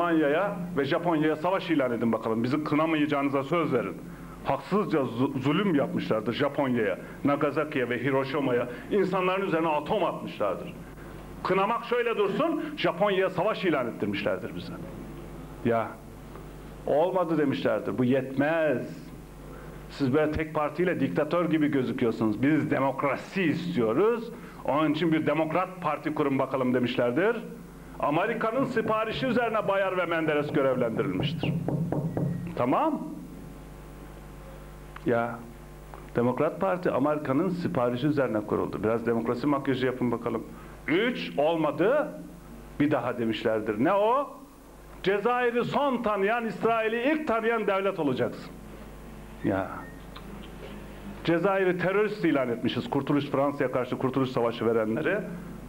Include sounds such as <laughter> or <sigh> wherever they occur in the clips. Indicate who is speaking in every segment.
Speaker 1: Almanya'ya ve Japonya'ya savaş ilan edin bakalım. Bizi kınamayacağınıza söz verin. Haksızca zu- zulüm yapmışlardır Japonya'ya, Nagasaki'ye ve Hiroşima'ya. İnsanların üzerine atom atmışlardır. Kınamak şöyle dursun, Japonya'ya savaş ilan ettirmişlerdir bize. Ya olmadı demişlerdir. Bu yetmez. Siz böyle tek partiyle diktatör gibi gözüküyorsunuz. Biz demokrasi istiyoruz. Onun için bir demokrat parti kurun bakalım demişlerdir. Amerika'nın siparişi üzerine Bayar ve Menderes görevlendirilmiştir. Tamam. Ya Demokrat Parti Amerika'nın siparişi üzerine kuruldu. Biraz demokrasi makyajı yapın bakalım. Üç olmadı. Bir daha demişlerdir. Ne o? Cezayir'i son tanıyan, İsrail'i ilk tanıyan devlet olacaksın. Ya. Cezayir'i terörist ilan etmişiz. Kurtuluş Fransa'ya karşı Kurtuluş Savaşı verenleri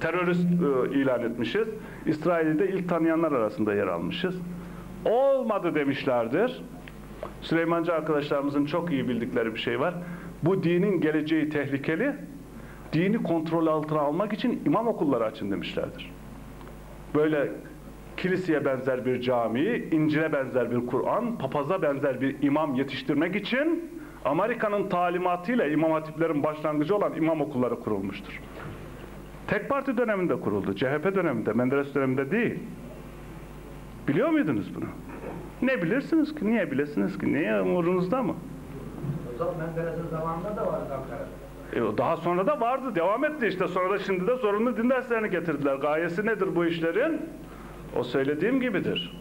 Speaker 1: terörist e, ilan etmişiz. İsrail'i de ilk tanıyanlar arasında yer almışız. Olmadı demişlerdir. Süleymancı arkadaşlarımızın çok iyi bildikleri bir şey var. Bu dinin geleceği tehlikeli. Dini kontrol altına almak için imam okulları açın demişlerdir. Böyle kiliseye benzer bir cami, İncil'e benzer bir Kur'an, papaza benzer bir imam yetiştirmek için Amerika'nın talimatıyla imam hatiplerin başlangıcı olan imam okulları kurulmuştur. Tek parti döneminde kuruldu. CHP döneminde, Menderes döneminde değil. Biliyor muydunuz bunu? Ne bilirsiniz ki? Niye bilesiniz ki? Niye umurunuzda mı?
Speaker 2: Uzak Menderes'in zamanında da vardı Ankara'da.
Speaker 1: E, daha sonra da vardı. Devam etti işte. Sonra da şimdi de zorunlu din derslerini getirdiler. Gayesi nedir bu işlerin? O söylediğim gibidir.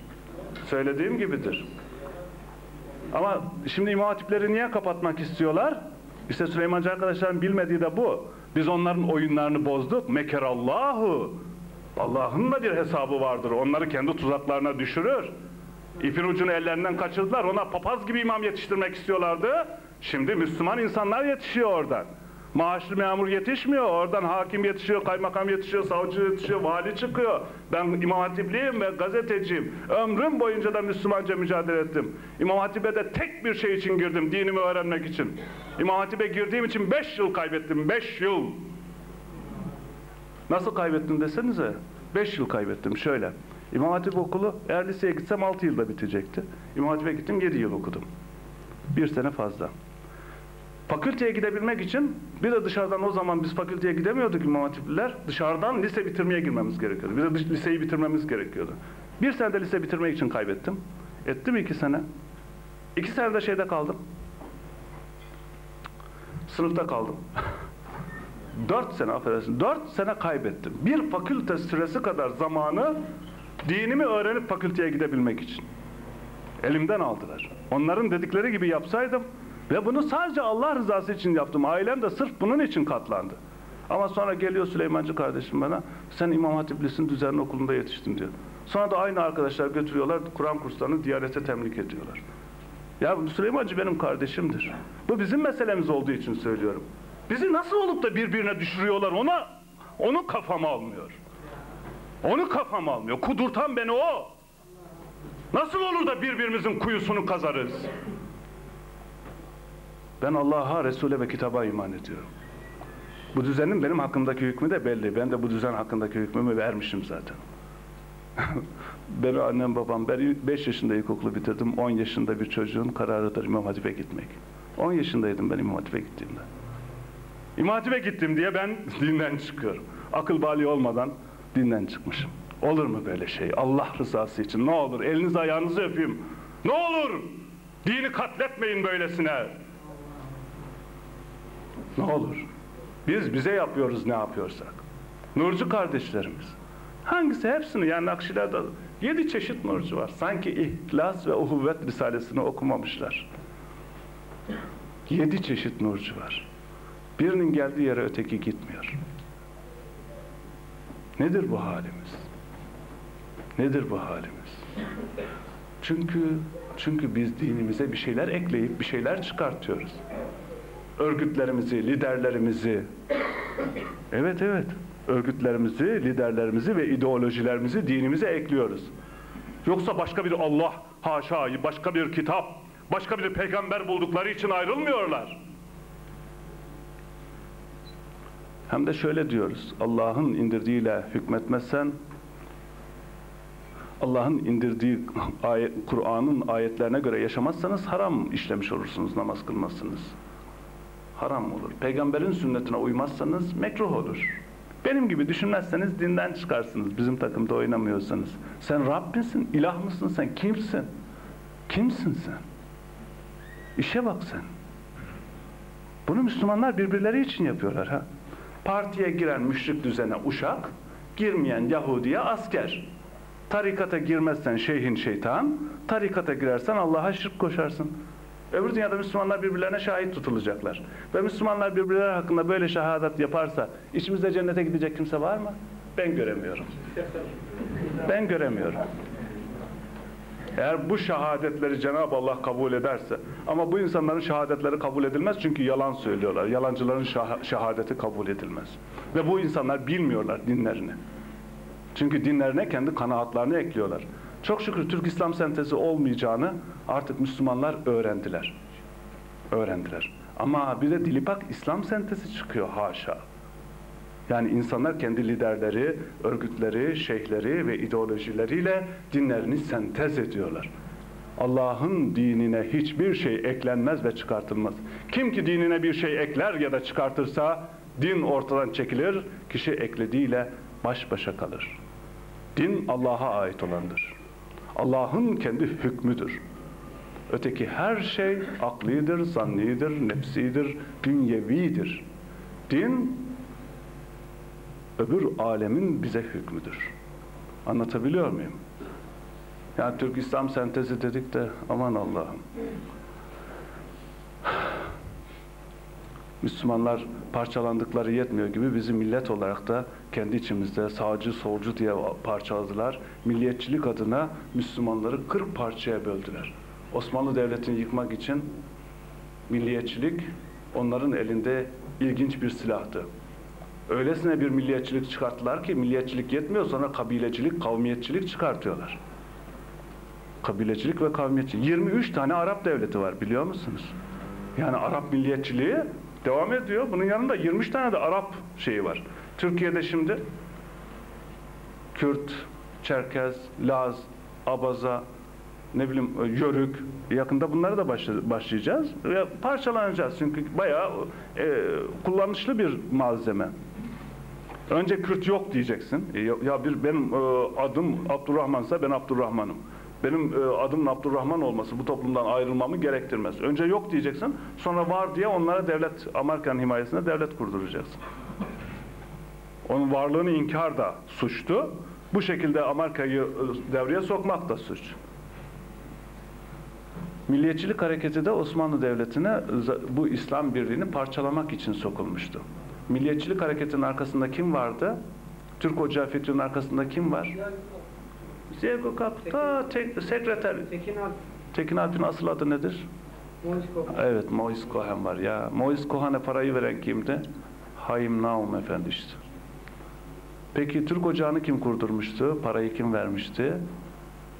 Speaker 1: Söylediğim gibidir. Ama şimdi imam hatipleri niye kapatmak istiyorlar? İşte Süleymancı arkadaşların bilmediği de bu. Biz onların oyunlarını bozduk. Mekerallahu. Allah'ın da bir hesabı vardır. Onları kendi tuzaklarına düşürür. İpin ucunu ellerinden kaçırdılar. Ona papaz gibi imam yetiştirmek istiyorlardı. Şimdi Müslüman insanlar yetişiyor oradan. Maaşlı memur yetişmiyor. Oradan hakim yetişiyor, kaymakam yetişiyor, savcı yetişiyor, vali çıkıyor. Ben İmam Hatipliyim ve gazeteciyim. Ömrüm boyunca da Müslümanca mücadele ettim. İmam Hatip'e de tek bir şey için girdim, dinimi öğrenmek için. İmam Hatip'e girdiğim için beş yıl kaybettim, beş yıl. Nasıl kaybettim desenize. Beş yıl kaybettim şöyle. İmam Hatip okulu eğer liseye gitsem altı yılda bitecekti. İmam Hatip'e gittim yedi yıl okudum. Bir sene fazla. Fakülteye gidebilmek için bir de dışarıdan o zaman biz fakülteye gidemiyorduk İmam Hatipliler. Dışarıdan lise bitirmeye girmemiz gerekiyordu. Bir de liseyi bitirmemiz gerekiyordu. Bir sene de lise bitirmek için kaybettim. Etti mi iki sene? İki sene de şeyde kaldım. Sınıfta kaldım. <laughs> Dört sene affedersin. Dört sene kaybettim. Bir fakülte süresi kadar zamanı dinimi öğrenip fakülteye gidebilmek için. Elimden aldılar. Onların dedikleri gibi yapsaydım ve bunu sadece Allah rızası için yaptım. Ailem de sırf bunun için katlandı. Ama sonra geliyor Süleymancı kardeşim bana, sen İmam Hatiplisin düzenli okulunda yetiştin diyor. Sonra da aynı arkadaşlar götürüyorlar, Kur'an kurslarını Diyanet'e temlik ediyorlar. Ya Süleymancı benim kardeşimdir. Bu bizim meselemiz olduğu için söylüyorum. Bizi nasıl olup da birbirine düşürüyorlar ona, onu kafam almıyor. Onu kafam almıyor. Kudurtan beni o. Nasıl olur da birbirimizin kuyusunu kazarız? Ben Allah'a, Resul'e ve kitaba iman ediyorum. Bu düzenin benim hakkımdaki hükmü de belli. Ben de bu düzen hakkındaki hükmümü vermişim zaten. <laughs> Benim annem babam, ben 5 yaşında ilkokulu bitirdim. 10 yaşında bir çocuğun kararıdır İmam Hatip'e gitmek. 10 yaşındaydım ben İmam Hatip'e gittiğimde. İmam Hatip'e gittim diye ben <laughs> dinden çıkıyorum. Akıl bali olmadan dinden çıkmışım. Olur mu böyle şey? Allah rızası için ne olur elinizi ayağınızı öpeyim. Ne olur dini katletmeyin böylesine. Ne olur. Biz bize yapıyoruz ne yapıyorsak. Nurcu kardeşlerimiz. Hangisi hepsini yani Nakşiler'de yedi çeşit nurcu var. Sanki İhlas ve Uhuvvet Risalesini okumamışlar. Yedi çeşit nurcu var. Birinin geldiği yere öteki gitmiyor. Nedir bu halimiz? Nedir bu halimiz? Çünkü çünkü biz dinimize bir şeyler ekleyip bir şeyler çıkartıyoruz. Örgütlerimizi, liderlerimizi Evet evet. Örgütlerimizi, liderlerimizi ve ideolojilerimizi dinimize ekliyoruz. Yoksa başka bir Allah, haşa, başka bir kitap, başka bir peygamber buldukları için ayrılmıyorlar. Hem de şöyle diyoruz. Allah'ın indirdiğiyle hükmetmezsen Allah'ın indirdiği Kur'an'ın ayetlerine göre yaşamazsanız haram işlemiş olursunuz, namaz kılmazsınız. Haram olur. Peygamberin sünnetine uymazsanız mekruh olur. Benim gibi düşünmezseniz dinden çıkarsınız. Bizim takımda oynamıyorsanız. Sen Rab misin? İlah mısın sen? Kimsin? Kimsin sen? İşe bak sen. Bunu Müslümanlar birbirleri için yapıyorlar ha. Partiye giren müşrik düzene uşak, girmeyen Yahudiye asker. Tarikata girmezsen şeyhin şeytan, tarikata girersen Allah'a şirk koşarsın. Öbür dünyada Müslümanlar birbirlerine şahit tutulacaklar. Ve Müslümanlar birbirleri hakkında böyle şehadet yaparsa içimizde cennete gidecek kimse var mı? Ben göremiyorum. Ben göremiyorum. Eğer bu şehadetleri Cenab-ı Allah kabul ederse ama bu insanların şehadetleri kabul edilmez çünkü yalan söylüyorlar. Yalancıların şah- şehadeti kabul edilmez. Ve bu insanlar bilmiyorlar dinlerini. Çünkü dinlerine kendi kanaatlarını ekliyorlar. Çok şükür Türk İslam sentezi olmayacağını artık Müslümanlar öğrendiler. Öğrendiler. Ama bir de dilipak İslam sentezi çıkıyor haşa. Yani insanlar kendi liderleri, örgütleri, şeyhleri ve ideolojileriyle dinlerini sentez ediyorlar. Allah'ın dinine hiçbir şey eklenmez ve çıkartılmaz. Kim ki dinine bir şey ekler ya da çıkartırsa din ortadan çekilir, kişi eklediğiyle baş başa kalır. Din Allah'a ait olandır. Allah'ın kendi hükmüdür. Öteki her şey aklidir, zannidir, nefsidir, dünyevidir. Din öbür alemin bize hükmüdür. Anlatabiliyor muyum? Yani Türk İslam sentezi dedik de aman Allah'ım. Müslümanlar parçalandıkları yetmiyor gibi bizi millet olarak da kendi içimizde sağcı solcu diye parçaladılar. Milliyetçilik adına Müslümanları 40 parçaya böldüler. Osmanlı Devleti'ni yıkmak için milliyetçilik onların elinde ilginç bir silahtı. Öylesine bir milliyetçilik çıkarttılar ki milliyetçilik yetmiyor sonra kabilecilik, kavmiyetçilik çıkartıyorlar. Kabilecilik ve kavmiyetçilik. 23 tane Arap devleti var biliyor musunuz? Yani Arap milliyetçiliği devam ediyor. Bunun yanında 23 tane de Arap şeyi var. Türkiye'de şimdi Kürt, Çerkez, Laz, Abaza, ne bileyim Yörük, yakında bunları da başlayacağız parçalanacağız çünkü bayağı e, kullanışlı bir malzeme. Önce Kürt yok diyeceksin. E, ya bir benim e, adım Abdurrahmansa ben Abdurrahmanım. Benim e, adım Abdurrahman olması bu toplumdan ayrılmamı gerektirmez. Önce yok diyeceksin. Sonra var diye onlara devlet Amerikan himayesinde devlet kurduracaksın. Onun varlığını inkar da suçtu. Bu şekilde Amerika'yı devreye sokmak da suç. Milliyetçilik hareketi de Osmanlı Devleti'ne bu İslam birliğini parçalamak için sokulmuştu. Milliyetçilik hareketinin arkasında kim vardı? Türk Ocağı fikrinin arkasında kim var? Diego Kapta, tek, sekreter.
Speaker 2: Tekin Alp,
Speaker 1: Tekin Alp'in asıl adı nedir?
Speaker 2: Mois Kohan.
Speaker 1: Evet, Mois Cohen var ya. Mois Cohen'e parayı veren kimdi? Haim Naum Efendi işte. Peki Türk Ocağı'nı kim kurdurmuştu? Parayı kim vermişti?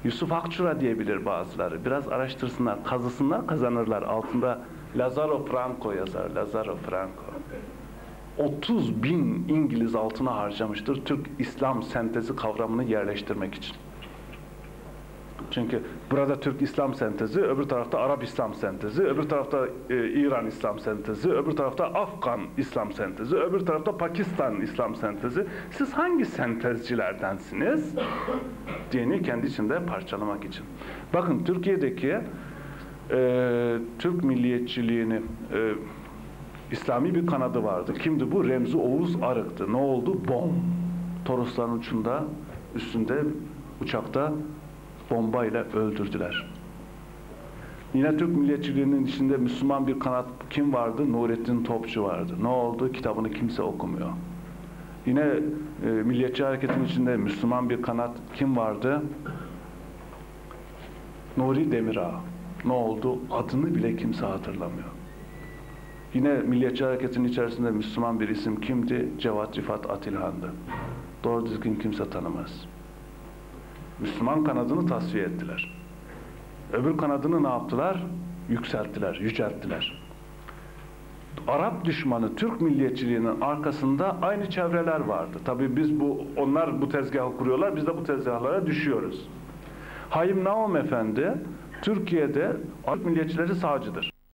Speaker 1: Yusuf Akçura diyebilir bazıları. Biraz araştırsınlar, kazısınlar, kazanırlar. Altında Lazaro Franco yazar. Lazaro Franco. 30 bin İngiliz altına harcamıştır Türk İslam sentezi kavramını yerleştirmek için. Çünkü burada Türk İslam sentezi, öbür tarafta Arap İslam sentezi, öbür tarafta e, İran İslam sentezi, öbür tarafta Afgan İslam sentezi, öbür tarafta Pakistan İslam sentezi. Siz hangi sentezcilerdensiniz? Dini kendi içinde parçalamak için. Bakın Türkiye'deki e, Türk milliyetçiliğini e, İslami bir kanadı vardı. Kimdi bu? Remzi Oğuz Arık'tı. Ne oldu? Bom. Torosların uçunda, üstünde, uçakta bombayla öldürdüler. Yine Türk milliyetçiliğinin içinde Müslüman bir kanat kim vardı? Nurettin Topçu vardı. Ne oldu? Kitabını kimse okumuyor. Yine e, milliyetçi hareketin içinde Müslüman bir kanat kim vardı? Nuri Demirağ. Ne oldu? Adını bile kimse hatırlamıyor. Yine Milliyetçi Hareket'in içerisinde Müslüman bir isim kimdi? Cevat Rifat Atilhan'dı. Doğru düzgün kimse tanımaz. Müslüman kanadını tasfiye ettiler. Öbür kanadını ne yaptılar? Yükselttiler, yücelttiler. Arap düşmanı Türk milliyetçiliğinin arkasında aynı çevreler vardı. Tabii biz bu onlar bu tezgahı kuruyorlar, biz de bu tezgahlara düşüyoruz. Hayim Naum Efendi Türkiye'de Arap milliyetçileri sağcıdır.